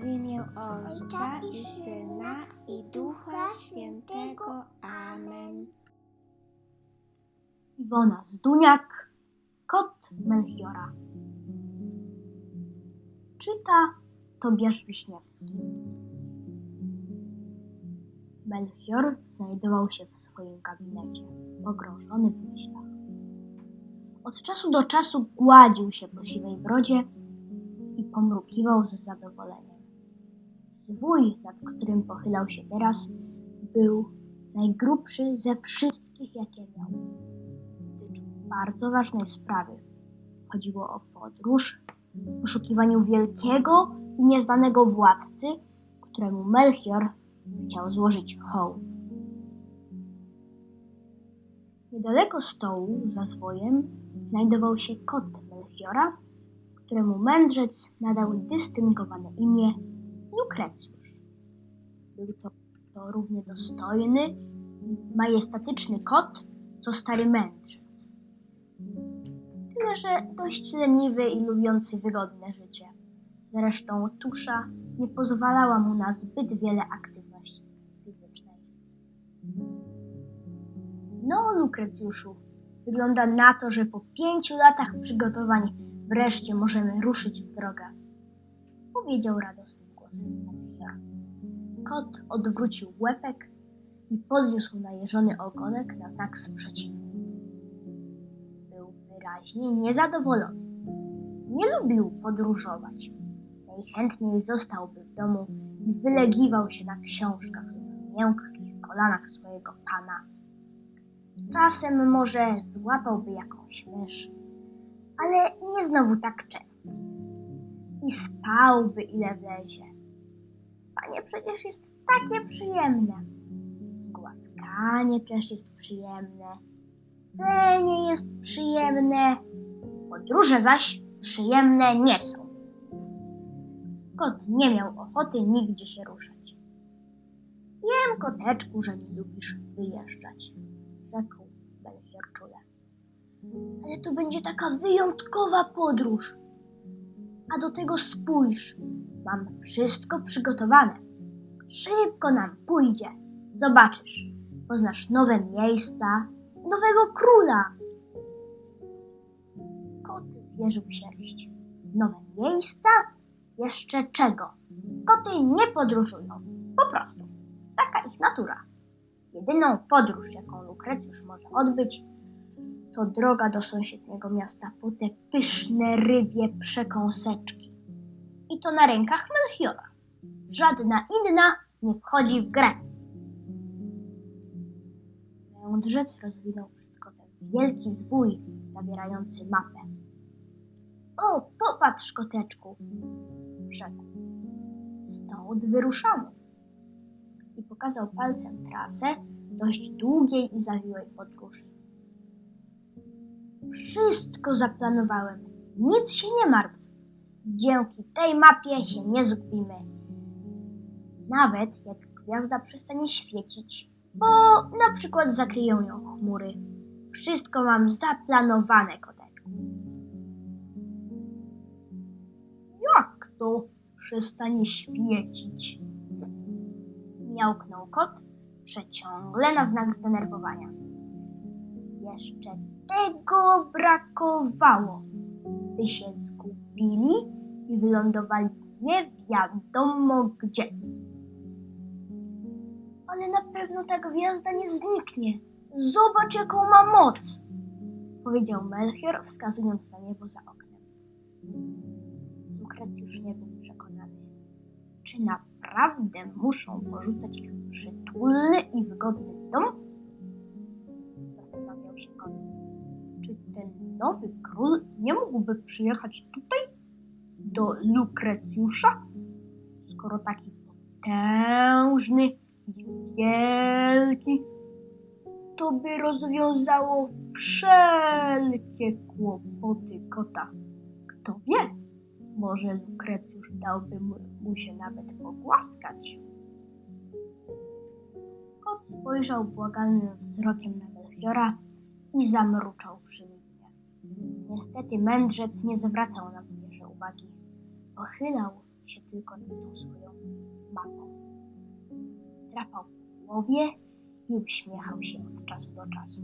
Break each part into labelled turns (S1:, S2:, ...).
S1: W imię Ojca i Syna i Ducha Świętego. Amen.
S2: Iwona Zduniak, kot Melchiora. Czyta Tobiasz Wiśniewski. Melchior znajdował się w swoim gabinecie, pogrążony w myślach. Od czasu do czasu gładził się po siwej brodzie i pomrukiwał z zadowoleniem. Zwój, nad którym pochylał się teraz, był najgrubszy ze wszystkich, jakie miał dotyczył bardzo ważnej sprawy. Chodziło o podróż poszukiwaniu wielkiego i nieznanego władcy, któremu Melchior chciał złożyć hołd. Niedaleko stołu, za zwojem, znajdował się kot Melchiora, któremu mędrzec nadał dystyngowane imię Lukrecjusz. Był to, to równie dostojny i majestatyczny kot, co stary mędrzec. Tyle, że dość leniwy i lubiący wygodne życie. Zresztą tusza nie pozwalała mu na zbyt wiele aktywności fizycznej. No, Lukrecjuszu, wygląda na to, że po pięciu latach przygotowań wreszcie możemy ruszyć w drogę. Powiedział radosnym Melchior. Kot odwrócił łepek i podniósł najeżony ogonek na znak sprzeciwu. Był wyraźnie niezadowolony. Nie lubił podróżować. Najchętniej zostałby w domu i wylegiwał się na książkach lub miękkich kolanach swojego pana. Czasem może złapałby jakąś mysz, ale nie znowu tak często. I spałby ile wlezie. Spanie przecież jest takie przyjemne. Głaskanie też jest przyjemne. Cenie jest przyjemne. Podróże zaś przyjemne nie są. Kot nie miał ochoty nigdzie się ruszać. Wiem, koteczku, że nie lubisz wyjeżdżać, rzekł Belfior czule. Ale to będzie taka wyjątkowa podróż. A do tego spójrz, mam wszystko przygotowane. Szybko nam pójdzie. Zobaczysz, poznasz nowe miejsca, nowego króla. Kot zwierzył sierść. Nowe miejsca? Jeszcze czego? Koty nie podróżują. Po prostu. Taka ich natura. Jedyną podróż, jaką Lukrecjusz może odbyć, to droga do sąsiedniego miasta po te pyszne rybie przekąseczki. I to na rękach Melchiora. Żadna inna nie wchodzi w grę. Mędrzec rozwinął przed kotem wielki zwój zawierający mapę. O, popatrz, koteczku, rzekł. Stąd wyruszamy. I pokazał palcem trasę dość długiej i zawiłej podróży. Wszystko zaplanowałem. Nic się nie martw. Dzięki tej mapie się nie zgubimy. Nawet jak gwiazda przestanie świecić, bo na przykład zakryją ją chmury. Wszystko mam zaplanowane, koteczku. Jak to przestanie świecić? Miałknął kot, przeciągle na znak zdenerwowania. Jeszcze tego brakowało, by się zgubili wylądowali nie wiadomo gdzie. Ale na pewno ta gwiazda nie zniknie. Zobacz, jaką ma moc, powiedział Melchior, wskazując na niebo za oknem. Lukrecjusz nie był przekonany. Czy naprawdę muszą porzucać ich przytulny i wygodny dom? Zastanawiał się kot. Czy ten nowy król nie mógłby przyjechać tutaj, do Lukrecjusza, skoro taki potężny i wielki, to by rozwiązało wszelkie kłopoty kota. Kto wie, może Lukrecjusz dałby mu, się nawet pogłaskać. Kot spojrzał błagalnym wzrokiem na Melchiora i zamruczał przymilnie. Niestety mędrzec nie zwracał na zwierzę uwagi. Pochylał się tylko na tą swoją mapę. Drapał po głowie i uśmiechał się od czasu do czasu.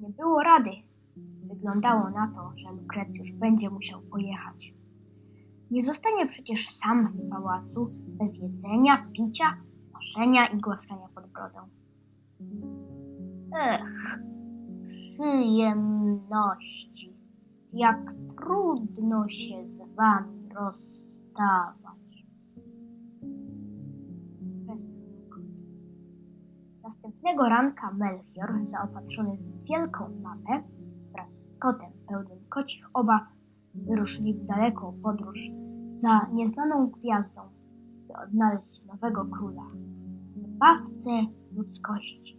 S2: Nie było rady. Wyglądało na to, że Lukrecjusz będzie musiał pojechać. Nie zostanie przecież sam w pałacu bez jedzenia, picia, noszenia i głaskania pod brodą. Ech, przyjemności. Jak trudno się z wami rozstawać. Następnego ranka Melchior, zaopatrzony w wielką mapę, wraz z kotem pełnym kocich obaw, wyruszyli w daleką podróż za nieznaną gwiazdą, by odnaleźć nowego króla, zbawcę ludzkości.